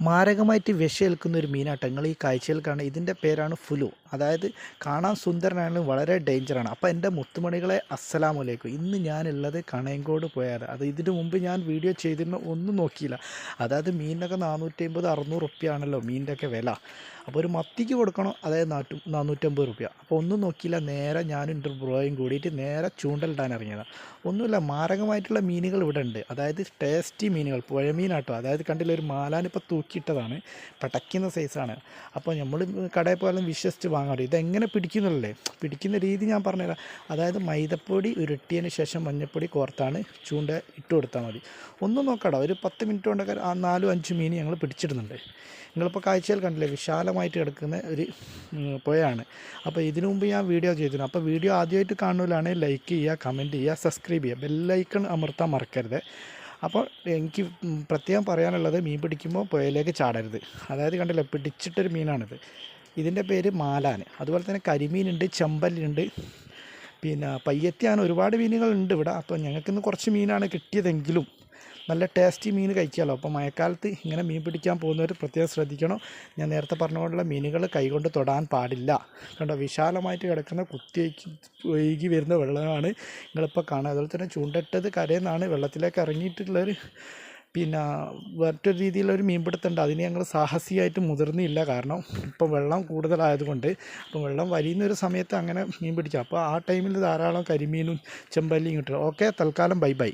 മാരകമായിട്ട് വിഷയേൽക്കുന്ന ഒരു മീനാട്ടോ. നിങ്ങൾ ഈ കാഴ്ചയിൽ കാണുക ഇതിന്റെ പേരാണ് ഫുലു. അതായത് കാണാൻ സുന്ദരനാണ് വളരെ ഡേഞ്ചറാണ്. അപ്പോൾ എന്റെ മുത്തുമണികളെ അസ്സലാമലൈക്കും. ഇന്ന് ഞാനുള്ളത് കണയങ്കോട് പോയാൽ അത് ഇതിനു മുമ്പ് ഞാൻ വീഡിയോ ചെയ്തിരുന്ന ഒന്നും നോക്കിയില്ല. അതായത് മീനിനൊക്കെ നാനൂറ്റി അമ്പത് അറുന്നൂറ് റുപ്യാണല്ലോ ആണല്ലോ ഒക്കെ വില. അപ്പോൾ ഒരു മത്തിക്ക് കൊടുക്കണം അതായത് നാട്ടു നാനൂറ്റമ്പത് റുപ്യ. അപ്പോൾ ഒന്നും നോക്കിയില്ല നേരെ ഞാനും എന്റെ ബ്രോയും കൂടിയിട്ട് നേരെ ചൂണ്ടലിടാൻ ഇറങ്ങിയതാണ് ഒന്നുമില്ല മാരകമായിട്ടുള്ള മീനുകൾ ഇവിടെ ഉണ്ട്. അതായത് ടേസ്റ്റി മീനുകൾ പുഴമീനാട്ടോ. അതായത് കണ്ടില്ല ഒരു മാലാനിപ്പോൾ തൂക്കിയിട്ടതാണ് പടയ്ക്കുന്ന സൈസാണ്. അപ്പോൾ നമ്മൾ കടയിൽ പോയാലും വിശ്വസിച്ച് വാങ്ങാറ് ഇതെങ്ങനെ പിടിക്കുന്നുള്ളേ പിടിക്കുന്ന രീതി ഞാൻ പറഞ്ഞുതരാം. അതായത് മൈദപ്പൊടി ഉരുട്ടിയതിന് ശേഷം മഞ്ഞപ്പൊടി കോർത്താണ് ചൂണ്ട ഇട്ട് കൊടുത്താൽ മതി. ഒന്നും നോക്കടാ ഒരു പത്ത് മിനിറ്റ് കൊണ്ടൊക്കെ ആ നാലും അഞ്ച് മീൻ ഞങ്ങൾ പിടിച്ചിടുന്നുണ്ട്. നിങ്ങളിപ്പോൾ കാഴ്ചയിൽ കണ്ടില്ലേ വിശാലമായിട്ട് കിടക്കുന്ന ഒരു പുഴയാണ്. അപ്പോൾ ഇതിനു മുമ്പ് ഞാൻ വീഡിയോ ചെയ്തിരുന്നു. അപ്പോൾ വീഡിയോ ആദ്യമായിട്ട് കാണുന്നതിലാണ് ലൈക്ക് ചെയ്യുക കമന്റ് ചെയ്യുക സബ്സ്ക്രൈബ് ചെയ്യുക. ബെല്ലൈക്കൺ അമർത്താൻ മറക്കരുത്. അപ്പോൾ എനിക്ക് പ്രത്യേകം പറയാനുള്ളത് മീൻ പിടിക്കുമ്പോൾ പുഴയിലേക്ക് ചാടരുത്. അതായത് കണ്ടല്ലോ പിടിച്ചിട്ടൊരു മീനാണിത്. ഇതിന്റെ പേര് മാലാൻ. അതുപോലെ തന്നെ കരിമീനുണ്ട് ചെമ്പല്ലുണ്ട് പിന്നെ പയ്യത്തിയാണ് ഒരുപാട് മീനുകളുണ്ട് ഇവിടെ. അപ്പോൾ ഞങ്ങൾക്കിന്ന് കുറച്ച് മീനാണ് കിട്ടിയതെങ്കിലും നല്ല ടേസ്റ്റി മീൻ കഴിക്കാമല്ലോ അപ്പോൾ മഴക്കാലത്ത് ഇങ്ങനെ മീൻ പിടിക്കാൻ പോകുന്നവർ പ്രത്യേകം ശ്രദ്ധിക്കണം. ഞാൻ നേരത്തെ പറഞ്ഞ മീനുകൾ കൈകൊണ്ട് തൊടാൻ പാടില്ല. കണ്ടോ വിശാലമായിട്ട് കിടക്കുന്ന കുത്തി ഒഴുകി വരുന്ന വെള്ളമാണ് നിങ്ങളിപ്പോൾ കാണുക അതുപോലെ തന്നെ ചൂണ്ടിട്ടത് കരയിൽ നിന്നാണ് വെള്ളത്തിലേക്ക് ഇറങ്ങിയിട്ടുള്ളൊരു പിന്നെ മറ്റൊരു രീതിയിലൊരു മീൻപിടുത്തമുണ്ട്. അതിന് ഞങ്ങൾ സാഹസികമായിട്ട് മുതിർന്നില്ല. കാരണം ഇപ്പം വെള്ളം കൂടുതലായതുകൊണ്ട് അപ്പം വെള്ളം വലിയുന്ന ഒരു സമയത്ത് അങ്ങനെ മീൻ പിടിക്കാം. അപ്പോൾ ആ ടൈമിൽ ധാരാളം കരിമീനും ചെമ്പല്ലിയും കിട്ടും. ഓക്കെ തൽക്കാലം ബൈ ബൈ.